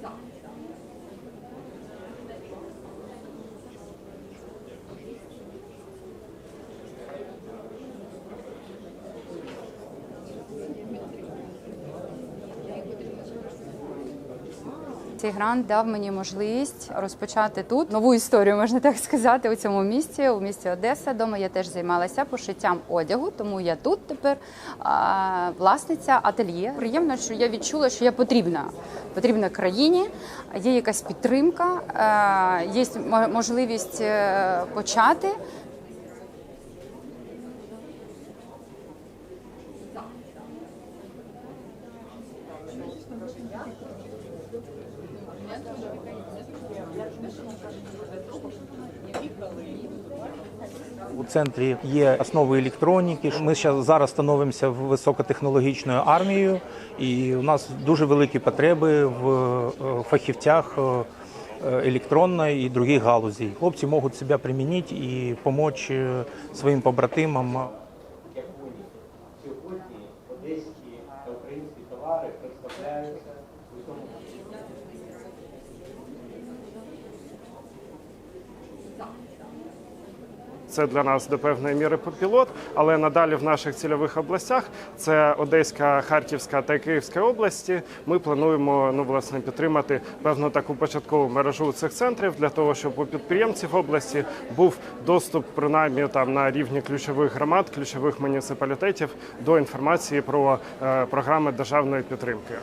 No. Цей грант дав мені можливість розпочати тут нову історію, можна так сказати, у цьому місті, у місті Одеса. Дома я теж займалася пошиттям одягу, тому я тут тепер а, власниця ательє. Приємно, що я відчула, що я потрібна. Потрібна країні, є якась підтримка, е, є можливість е, почати. У центрі є основи електроніки. Ми зараз становимося високотехнологічною армією, і у нас дуже великі потреби в е, фахівцях е, електронної і других галузей. Хлопці можуть себе примінити і допомогти своїм побратимам. Сьогодні одеські та українські товари представляються. Це для нас до певної міри попілот, але надалі в наших цільових областях це Одеська, Харківська та Київська області. Ми плануємо ну власне підтримати певну таку початкову мережу цих центрів для того, щоб у підприємців області був доступ, принаймні там на рівні ключових громад, ключових муніципалітетів до інформації про е, програми державної підтримки.